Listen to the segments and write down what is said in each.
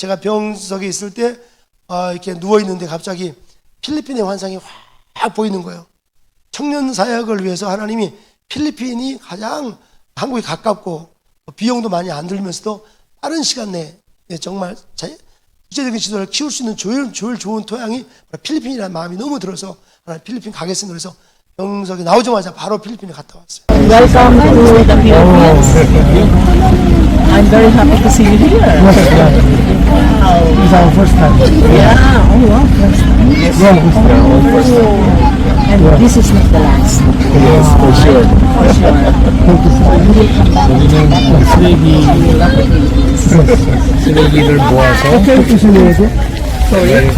제가 병석에 있을 때 아, 이렇게 누워 있는데 갑자기 필리핀의 환상이 확 보이는 거예요. 청년 사역을 위해서 하나님이 필리핀이 가장 한국에 가깝고 비용도 많이 안 들면서도 빠른 시간 내에 정말 자- 국제적인 지도를 키울 수 있는 좋은, 좋은, 좋은 토양이 바로 필리핀이라는 마음이 너무 들어서 하나님 필리핀 가겠습니다. 그래서 병석이 나오자마자 바로 필리핀에 갔다 왔어요. Welcome to the Philippines. I'm very happy to see you here. Wow. It's our first time. Yeah. Oh, wow. First time. Yeah, first time. Oh. And this is not the last. Yes, for sure. For sure. You will come back. 우리는 쓰레기, We love the Philippines. 쓰레기를 모아서 어떻게 뜻이냐고? Sorry?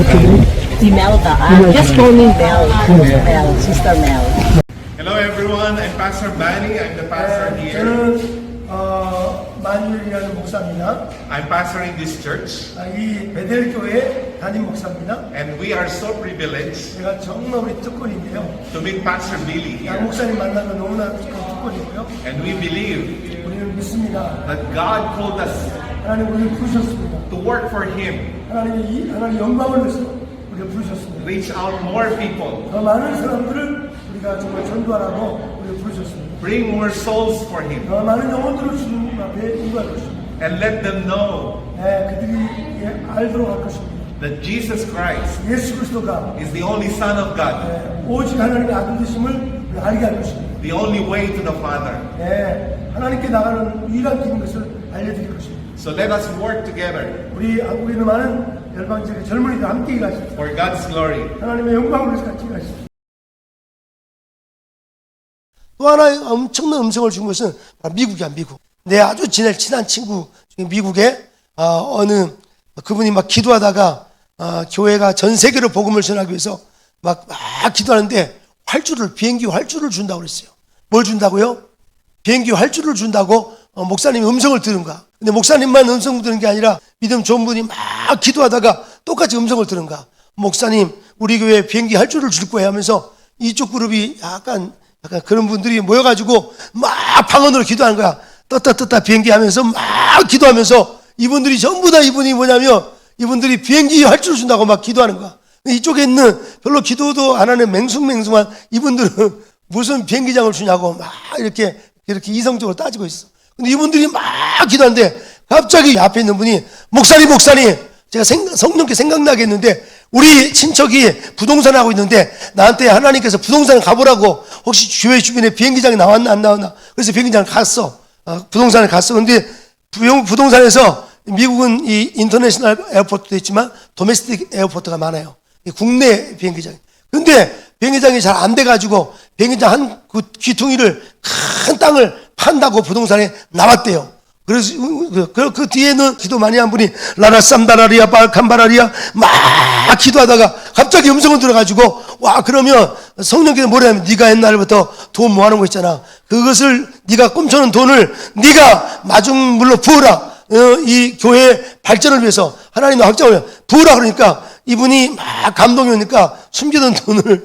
Imelda. Uh, just call me Mel. Mel. Sister Mel. Hello everyone, I'm Pastor Manny. I'm the pastor here. 저는 어, 만율이라는 목사입니다. I'm pastoring this church 아, 이 베델 교회 담임 목사입니다. and we are so privileged 제가 정말 우리 특권인데요. to meet Pastor Billy 양 here. 목사님 만나면 너무나 특권이고요. And we believe 우리는 믿습니다. that God called us 하나님 우리를 부르셨습니다. to work for Him, 하나님이 이 하나님 영광을 위해서 우리를 부르셨습니다. reach out more people, 더 많은 사람들을 우리가 정말 전도하라고 우리를 부르셨습니다. bring more souls for Him, 더 많은 영혼들을 주님 것입니다. and let them know 네, 그들이 예, 알도록 할 것입니다. that Jesus Christ 예수 그리스도가 is the only Son of God, 예, 오직 하나님의 아들 되심을 우리 알게 할 것입니다. the only way to the Father. 예, 하나님께 나가는 유일한 길인 것을 알려드릴 것입니다. So let us work together 우리 한국에 있는 많은 열방지의 젊은이들 함께 일하십시오. for God's glory. 하나님의 영광을 위해서 같이 일하십시오. 또 하나의 엄청난 음성을 준 것은 바로 미국이야, 미국. 내 아주 지낼 친한 친구 미국에 어, 어느 그분이 막 기도하다가 어, 교회가 전 세계로 복음을 전하기 위해서 막, 막 기도하는데 활주를 비행기 활주를 준다고 그랬어요. 뭘 준다고요? 비행기 활주를 준다고 어, 목사님이 음성을 들은 거야. 근데 목사님만 음성 들은 게 아니라 믿음 좋은 분이 막 기도하다가 똑같이 음성을 들은 거야. 목사님, 우리 교회 비행기 활주를 줄 거예요 하면서 이쪽 그룹이 약간 약간 그런 분들이 모여가지고 막 방언으로 기도하는 거야. 떴다 떴다 비행기 하면서 막 기도하면서 이분들이 전부 다 이분이 뭐냐면 이분들이 비행기 활주를 준다고 막 기도하는 거야. 이쪽에 있는 별로 기도도 안 하는 맹숭맹숭한 이분들은 무슨 비행기장을 주냐고 막 이렇게 이렇게 이성적으로 따지고 있어. 근데 이분들이 막 기도하는데 갑자기 앞에 있는 분이 목사님 목사님 제가 생각, 성령께 생각나게 했는데 우리 친척이 부동산 하고 있는데 나한테 하나님께서 부동산 가보라고 혹시 교회 주변에 비행기장이 나왔나 안 나왔나 그래서 비행기장 갔어 어, 부동산에 갔어. 근데 부용- 부동산에서 미국은 이 인터내셔널 에어포트도 있지만 도메스틱 에어포트가 많아요. 이 국내 비행기장 근데 비행기장이 잘 안 돼가지고 비행기장 한 그 귀퉁이를 큰 땅을 판다고 부동산에 나왔대요. 그래서 그, 그, 그 뒤에는 기도 많이 한 분이 라라 쌈다라리아 발칸바라리아 막 기도하다가 갑자기 음성을 들어가지고 와 그러면 성령께서 뭐라면 네가 옛날부터 돈 모아놓은 거 있잖아 그것을 네가 꿈쳐놓은 돈을 네가 마중 물로 부어라 어, 이 교회 발전을 위해서 하나님의 확장을 부으라 그러니까 이분이 막 감동이 오니까 숨기던 돈을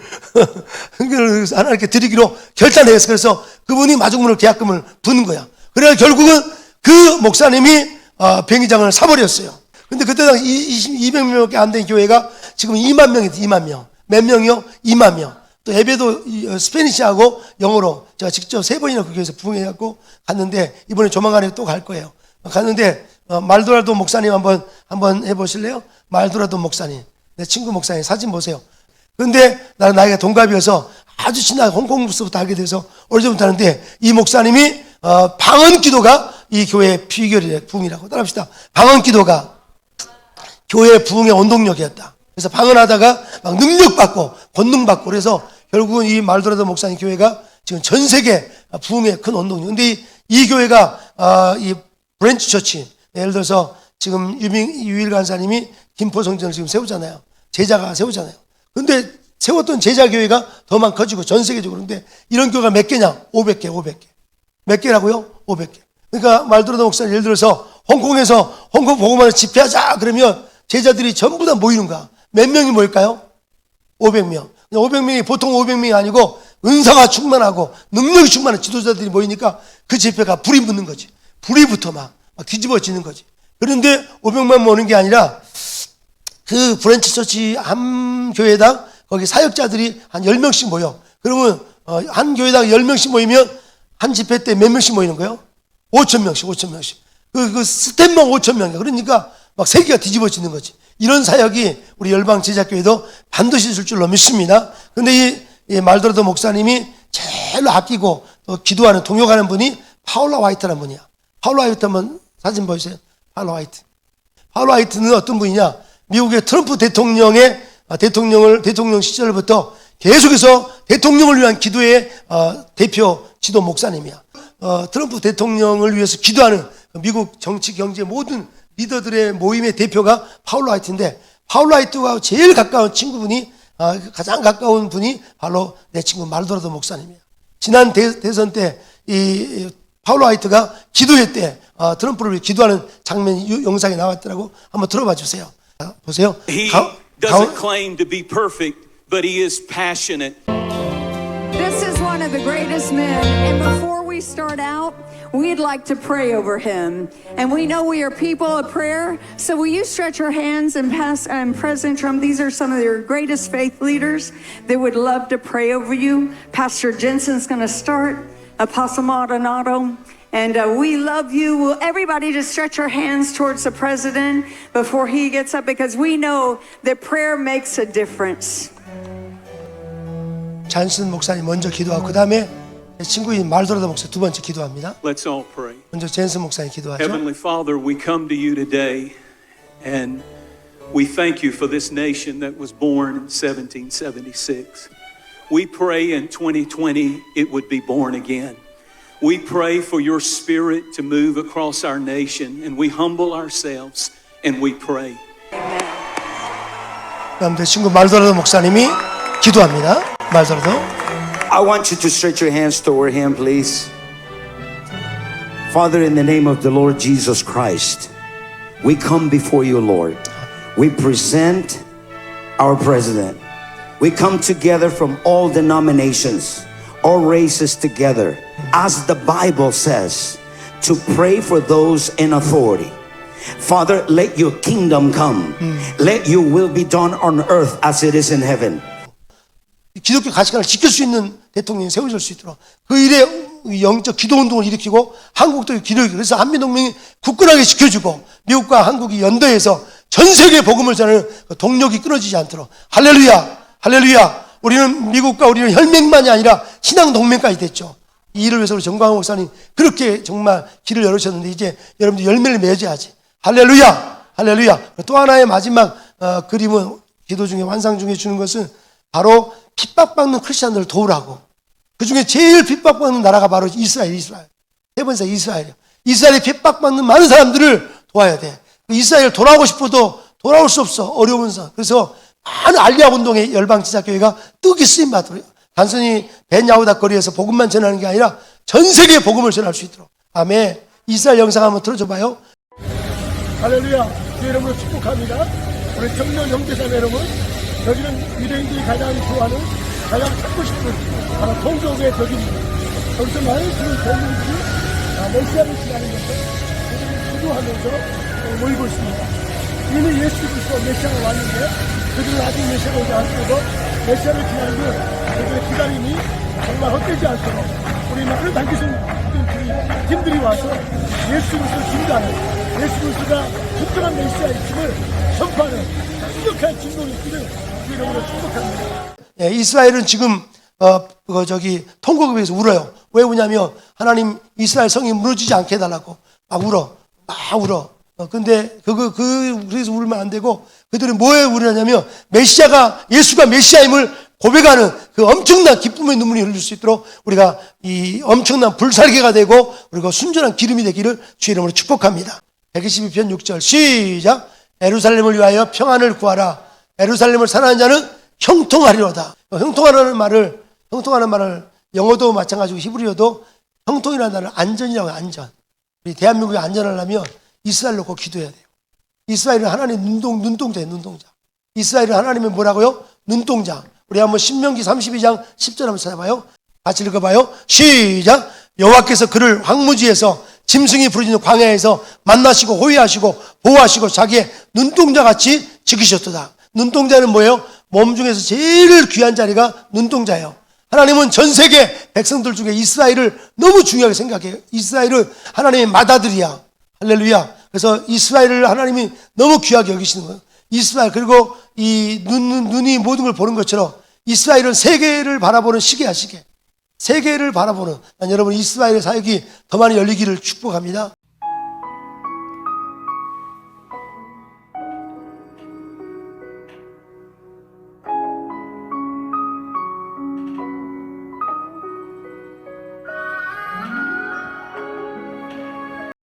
하나님께 드리기로 결단했어. 그래서 그분이 마중물을 계약금을 붓는 거야. 그래 결국은 그 목사님이 어, 비행기장을 사버렸어요. 근데 그때 당시 200명밖에 안 된 교회가 지금 2만 명이 돼, 2만 명. 몇 명이요? 2만 명. 또 예배도 이, 어, 스페니시하고 영어로 제가 직접 세 번이나 그 교회에서 부흥해갖고 갔는데 이번에 조만간에 또 갈 거예요. 갔는데 어, 말도라도 목사님 한번 한번 해보실래요? 말도라도 목사님, 내 친구 목사님 사진 보세요. 근데 나는 나이가 동갑이어서 아주 친하게 홍콩부서부터 알게 돼서 어려전부터 하는데 이 목사님이 어, 방언 기도가 이 교회의 비결이래 부흥이라고 따라합시다. 방언 기도가 교회 부흥의 원동력이었다. 그래서 방언하다가 막 능력 받고 권능 받고 그래서 결국은 이 말도라도 목사님 교회가 지금 전 세계 부흥의 큰 원동력. 근데 이, 이 교회가 아, 이 브랜치 처치 예를 들어서 지금 유민 유일 간사님이 김포 성전을 지금 세우잖아요. 제자가 세우잖아요. 근데 세웠던 제자 교회가 더만 커지고 전 세계적으로 근데 이런 교회가 몇 개냐? 500개, 500개. 몇 개라고요? 500개. 그러니까 말도라도 목사 예를 들어서 홍콩에서 홍콩 보고만을 집회하자 그러면 제자들이 전부 다 모이는 거야. 몇 명이 모일까요? 500명. 500명이 보통 500명이 아니고 은사가 충만하고 능력이 충만한 지도자들이 모이니까 그 집회가 불이 붙는 거지. 불이 붙어 막, 막 뒤집어지는 거지. 그런데 500만 모는 게 아니라 그 브랜치 처치 한 교회당 거기 사역자들이 한 10명씩 모여. 그러면 어, 한 교회당 10명씩 모이면 한 집회 때 몇 명씩 모이는 거예요? 5천 명씩, 5천 명씩. 그, 그 스텝만 5천 명이야. 그러니까 막 세계가 뒤집어지는 거지. 이런 사역이 우리 열방 제자교회도 반드시 있을 줄로 믿습니다. 근데 이, 이 말도라도 목사님이 제일 아끼고 또 기도하는 동역하는 분이 파울라 화이트라는 분이야. 파울라 화이트 한번 사진 보여주세요. 파울라 화이트. 파울 화이트는 어떤 분이냐? 미국의 트럼프 대통령의 아, 대통령을 대통령 시절부터 계속해서 대통령을 위한 기도의 어, 대표 지도 목사님이야. 어, 트럼프 대통령을 위해서 기도하는 미국 정치 경제 모든 리더들의 모임의 대표가 파울 화이트인데 파울 화이트와 제일 가까운 친구분이 아, 가장 가까운 분이 바로 내 친구 말도라도 목사님이야. 지난 대, 대선 때 이 파울 화이트가 기도회 때 어, 트럼프를 위해 기도하는 장면이 유- 영상에 나왔더라고. 한번 들어봐 주세요. 아, 보세요. He 가- doesn't 가운- claim to be perfect, but he is passionate. This is one of the greatest men. And before we start out, we'd like to pray over him. And we know we are people of prayer. So will you stretch your hands and pass um, President Trump? These are some of your greatest faith leaders that would love to pray over you. Pastor Jensen's going to start. Apostle Maldonado. And uh, we love you. Will everybody just stretch your hands towards the president before he gets up? Because we know that prayer makes a difference. 잔슨 목사님 먼저 기도하고 그 다음에 친구인 말도라도 목사 두 번째 기도합니다. Let's all pray. 먼저 젠슨 목사님 기도하죠. Heavenly Father, we come to you today and we thank you for this nation that was born in 1776. We pray in 2020 it would be born again. We pray for your spirit to move across our nation and we humble ourselves and we pray. 그다음 내 친구 말도라도 목사님이 기도합니다. 말도라도 I want you to stretch your hands toward him, please. Father, in the name of the Lord Jesus Christ, we come before you, Lord. We present our president. We come together from all denominations, all races together, as the Bible says, to pray for those in authority. Father, let your kingdom come. Hmm. Let your will be done on earth as it is in heaven. 기독교 가치관을 지킬 수 있는 대통령이 세워질 수 있도록 그 일에 영적 기도 운동을 일으키고 한국도 기도 그래서 한미동맹이 굳건하게 지켜주고 미국과 한국이 연대해서 전 세계 복음을 전하는 그 동력이 끊어지지 않도록 할렐루야 할렐루야 우리는 미국과 우리는 혈맹만이 아니라 신앙 동맹까지 됐죠. 이 일을 위해서 우리 정광호 목사님 그렇게 정말 길을 열으셨는데 이제 여러분들 열매를 맺어야지. 할렐루야 할렐루야 또 하나의 마지막 어, 그림은 기도 중에 환상 중에 주는 것은 바로 핍박받는 크리스천들을 도우라고. 그 중에 제일 핍박받는 나라가 바로 이스라엘, 이스라엘. 세 번째 이스라엘이야. 이스라엘이 핍박받는 많은 사람들을 도와야 돼. 그 이스라엘 돌아오고 싶어도 돌아올 수 없어. 상. 그래서 많은 알리아 운동의 열방 지자교회가 뜨기 쓰임 받도록. 단순히 벤야후다 거리에서 복음만 전하는 게 아니라 전 세계에 복음을 전할 수 있도록. 아멘. 이스라엘 영상 한번 틀어줘 봐요. 할렐루야. 여러분을 축복합니다. 우리 청년 형제자매 여러분. 여기는 유대인들이 가장 좋아하는 가장 찾고 싶은 바로 통곡의 벽입니다. 여기서 많은 그 젊은이들이 아, 메시아를 지나는 것을 그들이 기도하면서 어, 모이고 있습니다. 이미 예수 그리스도 메시아가 왔는데 그들은 아직 메시아가 오지 않고도 메시아를 기다리는 그들의 기다림이 정말 헛되지 않도록 우리 많은 단기성 팀들이, 팀들이 와서 예수 그리스도 증가하는 예수 그리스도가 특별한 메시아이심을 선포하는 충격한 진동이 있기를 주의로 축복합니다. 예, 이스라엘은 지금 어, 그 저기 통곡에 비해서 울어요. 왜 우냐면 하나님 이스라엘 성이 무너지지 않게 해달라고 막 울어, 막 울어. 어, 근데 그거 그 그래서 울면 안 되고 그들은 뭐에 울으냐면 메시아가 예수가 메시아임을 고백하는 그 엄청난 기쁨의 눈물이 흘릴 수 있도록 우리가 이 엄청난 불살개가 되고 우리가 순전한 기름이 되기를 주의 이름으로 축복합니다. 122편 6절 시작 에루살렘을 위하여 평안을 구하라. 에루살렘을 사랑하는 자는 형통하리로다. 어, 형통하라는 말을 형통하는 말을 영어도 마찬가지고 히브리어도 형통이라는 단어를 안전이라고 해요 안전. 우리 대한민국이 안전하려면 이스라엘 놓고 기도해야 돼요. 이스라엘은 하나님의 눈동, 눈동자예요 눈동자. 이스라엘은 하나님의 뭐라고요? 눈동자. 우리 한번 신명기 32장 10절 한번 찾아봐요. 같이 읽어봐요. 시작! 여호와께서 그를 황무지에서 짐승이 부르짖는 광야에서 만나시고 호위하시고 보호하시고 자기의 눈동자 같이 지키셨도다. 눈동자는 뭐예요? 몸 중에서 제일 귀한 자리가 눈동자예요. 하나님은 전 세계 백성들 중에 이스라엘을 너무 중요하게 생각해요. 이스라엘은 하나님의 맏아들이야. 할렐루야. 그래서 이스라엘을 하나님이 너무 귀하게 여기시는 거예요. 이스라엘 그리고 이 눈, 눈- 눈이 모든 걸 보는 것처럼 이스라엘은 세계를 바라보는 시계야 시계. 세계를 바라보는 난 여러분 이스라엘의 사역이 더 많이 열리기를 축복합니다.